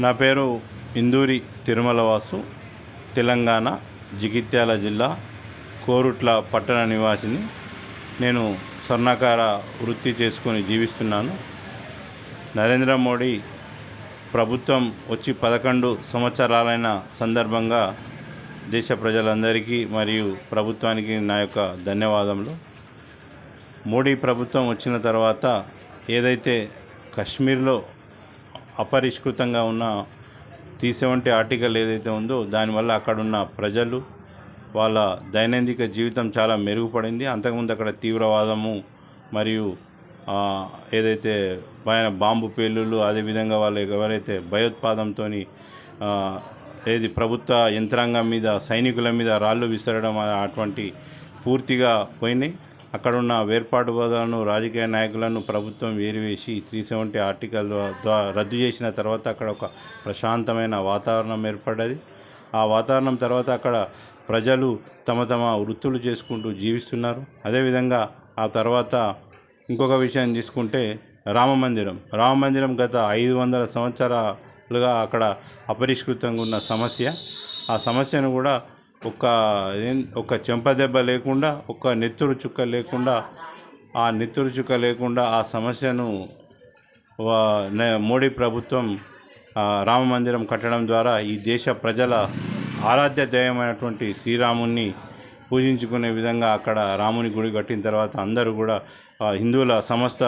నా పేరు ఇందూరి తిరుమల వాసు తెలంగాణ జగిత్యాల జిల్లా కోరుట్ల పట్టణ నివాసిని. నేను స్వర్ణకార వృత్తి చేసుకొని జీవిస్తున్నాను. నరేంద్ర మోడీ ప్రభుత్వం వచ్చి పదకొండు సంవత్సరాలైన సందర్భంగా దేశ ప్రజలందరికీ మరియు ప్రభుత్వానికి నా యొక్క ధన్యవాదములు. మోడీ ప్రభుత్వం వచ్చిన తర్వాత ఏదైతే కశ్మీర్లో అపరిష్కృతంగా ఉన్న తీసేవంటి సెవెంటీ ఆర్టికల్ ఏదైతే ఉందో దానివల్ల అక్కడున్న ప్రజలు వాళ్ళ దైనందిక జీవితం చాలా మెరుగుపడింది. అంతకుముందు అక్కడ తీవ్రవాదము మరియు ఏదైతే పైన బాంబు పేలుళ్ళు అదేవిధంగా వాళ్ళు ఎవరైతే భయోత్పాదంతో ఏది ప్రభుత్వ యంత్రాంగం మీద సైనికుల మీద రాళ్ళు విసరడం అటువంటి పూర్తిగా పోయినాయి. అక్కడున్న వేర్పాటువాదులను రాజకీయ నాయకులను ప్రభుత్వం వేరివేసి త్రీ సెవెంటీ ఆర్టికల్ ద్వారా రద్దు చేసిన తర్వాత అక్కడ ఒక ప్రశాంతమైన వాతావరణం ఏర్పడ్డది. ఆ వాతావరణం తర్వాత అక్కడ ప్రజలు తమ తమ వృత్తులు చేసుకుంటూ జీవిస్తున్నారు. అదేవిధంగా ఆ తర్వాత ఇంకొక విషయం తీసుకుంటే రామ మందిరం. రామ మందిరం గత ఐదు వందల సంవత్సరాలుగా అక్కడ అపరిష్కృతంగా ఉన్న సమస్య. ఆ సమస్యను కూడా ఒక ఏం- చెంప చెంపదెబ్బ లేకుండా ఒక నెత్తురు చుక్క లేకుండా ఆ నెత్తురు చుక్క లేకుండా ఆ సమస్యను మోడీ ప్రభుత్వం రామ మందిరం కట్టడం ద్వారా ఈ దేశ ప్రజల ఆరాధ్య దైవమైనటువంటి శ్రీరాముని పూజించుకునే విధంగా అక్కడ రాముని గుడి కట్టిన తర్వాత అందరూ కూడా హిందువుల సమస్త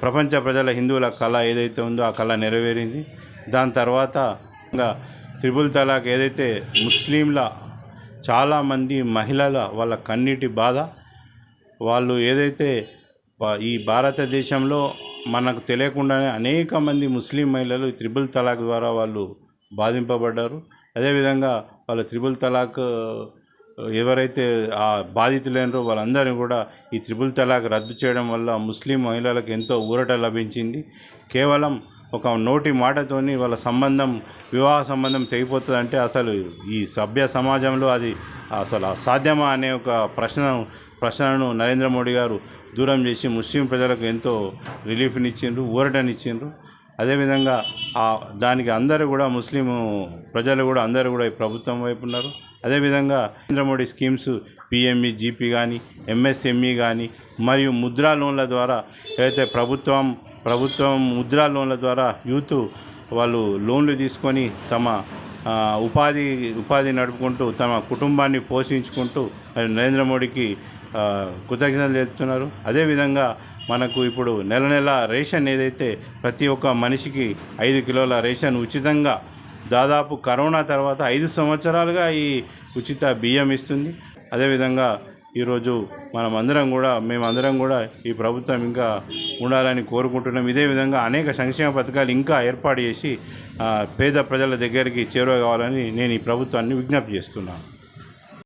ప్రపంచ ప్రజల హిందువుల కళ ఏదైతే ఉందో ఆ కళ నెరవేరింది. దాని తర్వాత ఇంకా త్రిపుల్ తలాక్ ఏదైతే ముస్లింల చాలామంది మహిళల వాళ్ళ కన్నీటి బాధ. వాళ్ళు ఏదైతే ఈ భారతదేశంలో మనకు తెలియకుండానే అనేక మంది ముస్లిం మహిళలు ఈ త్రిబుల్ తలాక్ ద్వారా వాళ్ళు బాధింపబడ్డారు. అదేవిధంగా వాళ్ళ త్రిబుల్ తలాక్ ఎవరైతే ఆ బాధితులైనరో వాళ్ళందరినీ కూడా ఈ త్రిబుల్ తలాక్ రద్దు చేయడం వల్ల ముస్లిం మహిళలకు ఎంతో ఊరట లభించింది. కేవలం ఒక నోటి మాటతోని వాళ్ళ సంబంధం వివాహ సంబంధం తెగిపోతుందంటే అసలు ఈ సభ్య సమాజంలో అది అసలు సాధ్యమా అనే ఒక ప్రశ్నను ప్రశ్నను నరేంద్ర మోడీ గారు దూరం చేసి ముస్లిం ప్రజలకు ఎంతో రిలీఫ్నిచ్చిండ్రు ఊరటనిచ్చిండ్రు. అదేవిధంగా ఆ దానికి అందరూ కూడా ముస్లిం ప్రజలు కూడా అందరూ కూడా ఈ ప్రభుత్వం వైపు ఉన్నారు అదేవిధంగా Narendra Modi schemes PMEGP కానీ ఎంఎస్ఎంఈ కానీ మరియు ముద్రా లోన్ల ద్వారా ఏదైతే ప్రభుత్వం ప్రభుత్వం ముద్రా లోన్ల ద్వారా యూత్ వాళ్ళు లోన్లు తీసుకొని తమ ఉపాధి ఉపాధి నడుపుకుంటూ తమ కుటుంబాన్ని పోషించుకుంటూ నరేంద్ర మోడీకి కృతజ్ఞతలు తెలుపుతున్నారు. అదేవిధంగా మనకు ఇప్పుడు నెల నెల రేషన్ ఏదైతే ప్రతి ఒక్క మనిషికి ఐదు కిలోల రేషన్ ఉచితంగా దాదాపు కరోనా తర్వాత ఐదు సంవత్సరాలుగా ఈ ఉచిత బియ్యం ఇస్తుంది. అదేవిధంగా ఈరోజు మనమందరం కూడా మేమందరం కూడా ఈ ప్రభుత్వం ఇంకా ఉండాలని కోరుకుంటున్నాం. ఇదే విధంగా అనేక సంక్షేమ పథకాలు ఇంకా ఏర్పాటు చేసి పేద ప్రజల దగ్గరికి చేరువ కావాలని నేను ఈ ప్రభుత్వాన్ని విజ్ఞప్తి చేస్తున్నాను.